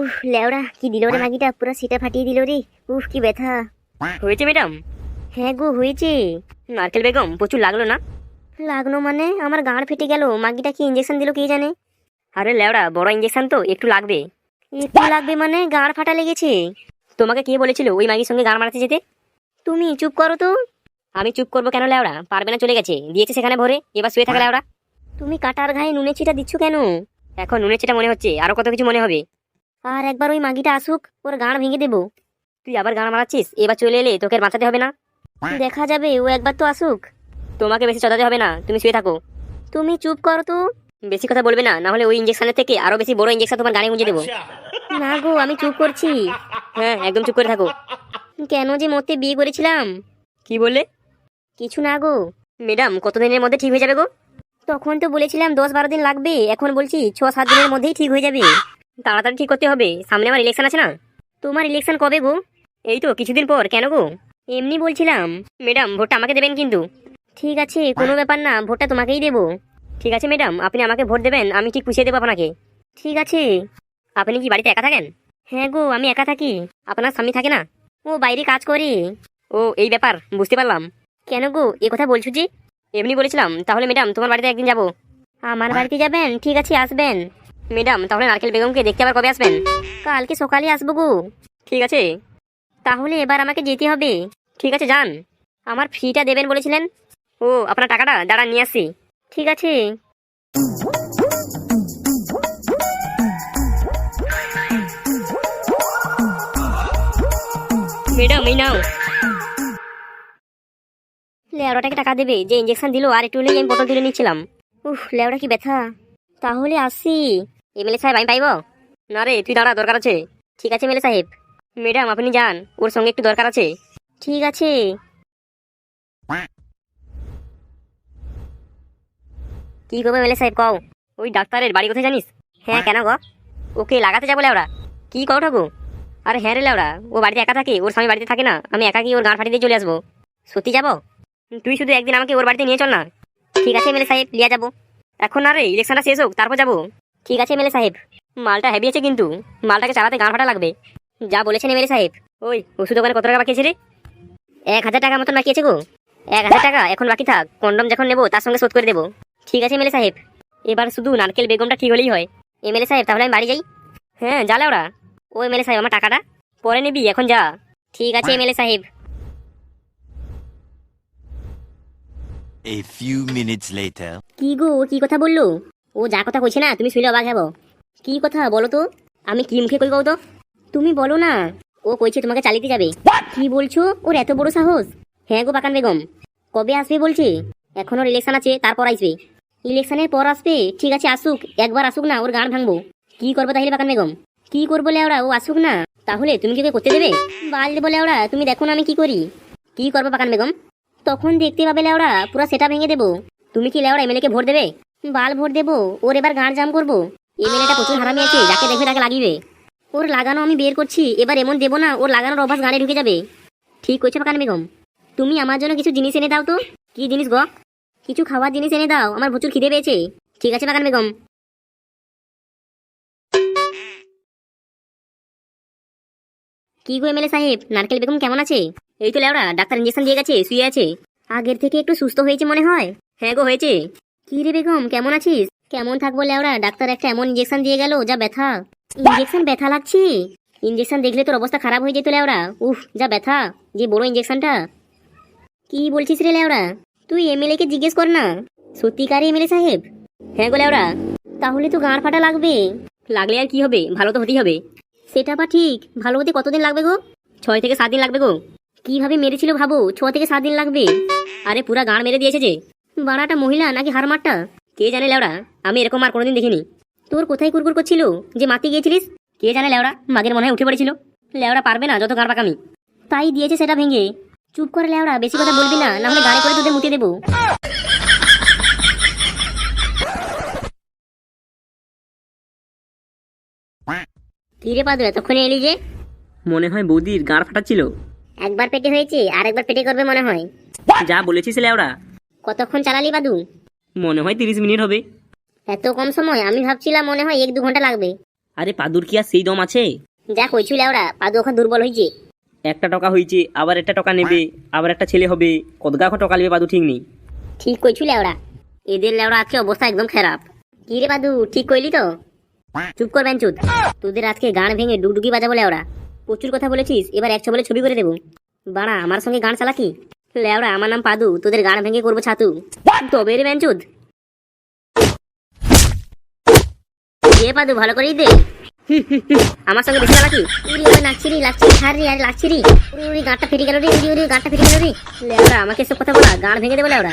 উফ লেওড়া কি দিল রে মাগিটা? পুরো সেটা ফাটিয়ে দিল রে। উফ কি ব্যথা। হয়েছে ম্যাডাম? হ্যাঁ গো হয়েছে। নারকেল বেগম প্রচুর লাগল না? লাগল মানে? আমার গাঁড় ফেটে গেল। মাগিটা কি ইঞ্জেকশন দিল কে জানে? আরে লেওড়া বড় ইঞ্জেকশন তো একটু লাগবে। একটু লাগবে মানে? গাঁড় ফাটা লেগেছে। তোমাকে কে বলেছিল ওই মাগির সঙ্গে গান মারাতে যেতে? তুমি চুপ করো তো। আমি চুপ করব কেন লেওড়া? পারবে না চলে গেছে। দিয়েছে সেখানে ভরে এবার শুয়ে থাকা লেওড়া। তুমি কাটার ঘায়ে নুনে ছিটা দিচ্ছ কেন? এখন নুনের চেটা মনে হচ্ছে আরও কত কিছু মনে হবে। আর একবার ওই মাগিটা আসুক ওর গাঁড় ভেঙে দেবো। তুই আবার গান মারাচ্ছিস? এবার চলে এলে তোকে আর বাঁচাতে হবে না। দেখা যাবে ও একবার তো আসুক। তোমাকে বেশি চদাতে হবে না তুমি শুয়ে থাকো। তুমি চুপ করো তো। বেশি কথা বলবে না না হলে ওই ইঞ্জেকশনের থেকে আরও বেশি বড় ইঞ্জেকশন তোমার গানে গুঁজে দেবো। না গো আমি চুপ করছি। হ্যাঁ একদম চুপ করে থাকো। কেন যে মতে বিয়ে করেছিলাম? কি বললে? কিছু না গো। ম্যাডাম কতদিনের মধ্যে ঠিক হয়ে যাবে গো? তখন তো বলেছিলাম দশ বারো দিন লাগবে এখন বলছি ছ সাত দিনের মধ্যেই ঠিক হয়ে যাবে। তাড়াতাড়ি ঠিক করতে হবে। সামনে আমার ইলেকশন আছে না? তোমার ইলেকশন কবে গো? এই তো কিছুদিন পর, কেন গো? এমনি বলছিলাম ম্যাডাম ভোটটা আমাকে দেবেন কিন্তু। ঠিক আছে, কোনো ব্যাপার না ভোটটা তোমাকেই দেবো। ঠিক আছে ম্যাডাম আপনি আমাকে ভোট দেবেন, আমি ঠিক পুষিয়ে দেবো আপনাকে। ঠিক আছে। আপনি কি বাড়িতে একা থাকেন? হ্যাঁ গো, আমি একা থাকি। আপনার স্বামী থাকে না? ও বাইরে কাজ করে। ও, এই ব্যাপার, বুঝতে পারলাম। কেন গো, এ কথা বলছো যে? এমনি বলেছিলাম, তাহলে ম্যাডাম তোমার বাড়িতে একদিন যাব। আমার বাড়িতে যাবেন? ঠিক আছে, আসবেন। ম্যাডাম তাহলে নারকেল বেগমকে দেখতে আবার কবে আসবেন? কালকে সকালে আসব গো। ঠিক আছে। তাহলে এবার আমাকে যেতে হবে। ঠিক আছে যান। আমার ফিটা দেবেন বলেছিলেন। ও আপনার টাকাটা? দাঁড়ান নিয়ে আসি ঠিক আছে। ম্যাডাম এই নাও। লেওড়াটাকে টাকা দেবে যে ইঞ্জেকশন দিল আর একটু হলেই আমি বোতল তুলে নিচ্ছিলাম। উফ লেওড়া কি ব্যথা। তাহলে আসি। এমএলএ সাহেব, আমি পাইবো? না রে, তুই দাঁড়া, দরকার আছে। ঠিক আছে মেলে সাহেব। ম্যাডাম, আপনি যান, ওর সঙ্গে একটু দরকার আছে। ঠিক আছে। কি করবে মেলে সাহেব, কও? ওই ডাক্তারের বাড়ি কোথায় জানিস? হ্যাঁ কেন গো? ওকে লাগাতে যাব লেওড়া। কি করো ঠাকু আরে হ্যাঁ রে লেওড়া, ও বাড়িতে একা থাকে, ওর স্বামী বাড়িতে থাকে না, আমি একা কি ওর গাঁট ফাটি দিয়ে চলে আসব। সত্যি যাব? তুই শুধু একদিন আমাকে ওর বাড়িতে নিয়ে চল না। ঠিক আছে মেলে সাহেব, লিয়া যাব। এখন না রে ইলেকশনটা শেষ হোক, তারপর যাব। ঠিক আছে মেলে সাহেব। মালটা হেভি আছে কিন্তু মালটাকে চালাতে গান ফাটা লাগবে। যা বলেছেন মেলে সাহেব। ওই ওষুধ দোকানে কত টাকা বাকি আছে রে? এক হাজার টাকা মতন বাকি আছে গো। এক হাজার টাকা এখন বাকি থাক কন্ডম যখন নেব তার সঙ্গে শোধ করে দেবো। ঠিক আছে মেলে সাহেব। এবার শুধু নারকেল বেগমটা ঠিক হলেই হয়। এমএলএ সাহেব তাহলে আমি বাড়ি যাই? হ্যাঁ যা লেওড়া ও এমএলএ সাহেব আমার টাকাটা? পরে নিবি এখন যা। ঠিক আছে এমএলএ সাহেব। A few minutes later. কি গো কি কথা বলল? ও যা কথা কইছে না তুমি শুনলে অবাক হব। কি কথা বলো তো? আমি কি মুখে কই তো? তুমি বলো না। ও কইছে তোমাকে চালিতে যাবে। কি বলছো? ওর এত বড় সাহস। হ্যাঁ গো পাকান বেগম। কবে আসবে বলছে? এখন ওর ইলেকশন আছে তারপর আসবে। ইলেকশনের পর আসবে? ঠিক আছে আসুক। একবার আসুক না ওর গান ভাঙবো। কি করব তাহলে পাকান বেগম? কি করব লেওড়া ও আসুক না। তাহলে তুমি কি ওকে করতে দেবে? বাল দেবো লেওড়া তুমি দেখো না আমি কি করি। কি করব পাকান বেগম? তখন দেখতে পাবে লেওড়া পুরো সেটা ভেঙে দেবো। তুমি কি লেওড়া এমএলএ কে ভোট দেবে? বাল ভোট দেবো, ওর এবার গাঁড় জাম করব। এমএলএটা প্রচুর হারামি আছে, যাকে দেখবে তাকে লাগিবে। ওর লাগানো আমি বের করছি, এবার এমন দেবো না, ওর লাগানোর অভ্যাস গাড়ি ঢুকে যাবে। ঠিক কইছো পাকান বেগম। তুমি আমার জন্য কিছু জিনিস এনে দাও তো। কি জিনিস গ? কিছু খাওয়ার জিনিস এনে দাও, আমার প্রচুর খিদে পেয়েছে। ঠিক আছে পাকান বেগম। কি গো এমএলএ সাহেব, নারকেল বেগম কেমন আছে? এই তো লেওড়া, ডাক্তার ইঞ্জেকশন দিয়ে গেছে, শুয়ে আছে। আগের থেকে একটু সুস্থ হয়েছে মনে হয়? হ্যাঁ গো, হয়েছে। কি রে বেগম, কেমন আছিস? কেমন থাকব লেওড়া? ডাক্তার একটা এমন ইঞ্জেকশন দিয়ে গেল, যা ব্যথা। ইঞ্জেকশন ব্যথা লাগছে? ইঞ্জেকশন দেখলে তোর অবস্থা খারাপ হয়ে যেত লেওড়া। উফ, যা ব্যথা, যে বড় ইঞ্জেকশনটা কি বলছিস রে লেওড়া? তুই এমএলএ কে জিজ্ঞেস কর না। সত্যিকারে এমএলএ সাহেব? হ্যাঁ গো লেওড়া। তাহলে তো গাঁড় ফাটা লাগবে। লাগলে আর কি হবে? ভালো তো হতেই হবে। সেটা বা ঠিক। ভালো হতে কতদিন লাগবে গো? ছয় থেকে সাত দিন লাগবে গো। কীভাবে মেরেছিল ভাবো? ছ থেকে সাত দিন লাগবে। আরে পুরা গান মেরে দিয়েছে যে। বাড়াটা মহিলা নাকি হারমারটা কে জানে লেওড়া? আমি এরকম আর কোনোদিন দেখিনি। তোর কোথায় কুরকুর করছিল? যে মাতি গিয়েছিলিস? কে জানে লেওড়া? মাগের মনে হয় উঠে পড়েছিল। লেওড়া পারবে না যত গান পাকামি। তাই দিয়েছে সেটা ভেঙে। চুপ করে লেওড়া বেশি কথা বলবি না না হলে গাড়ি করে তোদের মুতে দেবো। কিরে পাদু এতক্ষণে এলি যে? মনে হয় বৌদির গাড় ফাটাচ্ছিল। একবার পেটে হয়েছে আর একবার পেটে করবে মনে হয়। যা বলেছিস লেওড়া। কতক্ষণ চালালি বাদু মনে হয় তিরিশ মিনিট হবে। এত কম সময় আমি ভাবছিলাম মনে হয় এক দু ঘণ্টা লাগবে। আরে পাদুর কি আর সেই দম আছে? যা কইছিল ওরা পাদু ওখানে দুর্বল হয়েছে। একটা টাকা হয়েছে আবার একটা টাকা নেবে আবার একটা ছেলে হবে। কতগা এখন টাকা নেবে পাদু ঠিক নেই। ঠিক কইছিল ওরা। এদের লেওড়া আজকে অবস্থা একদম খারাপ। কি রে পাদু ঠিক কইলি তো? চুপ কর বেঞ্চুত তোদের আজকে গান ভেঙে ডুগডুগি বাজাবো লেওড়া প্রচুর কথা বলেছিস এবার একশো বলে ছবি করে দেবো। বাড়া আমার সঙ্গে গান চালাকি লেওড়া আমার নাম পাদু তোদের গান ভেঙে করব ছাতু। তবে রে ব্যাঞ্চুদ এ পাদু ভালো করেই দে। আমার সঙ্গে বেশি চালাকি। উড়ি উড়ি লাগছি রে লাগছি রে ছাড় রে আরে লাগছি রে উড়ি উড়ি গাঁটটা ফিরে গেল রে উড়ি উড়ি গাঁটটা ফিরে গেল রে। লেওরা আমাকে এসব কথা বলা গান ভেঙে দেবো লেওড়া?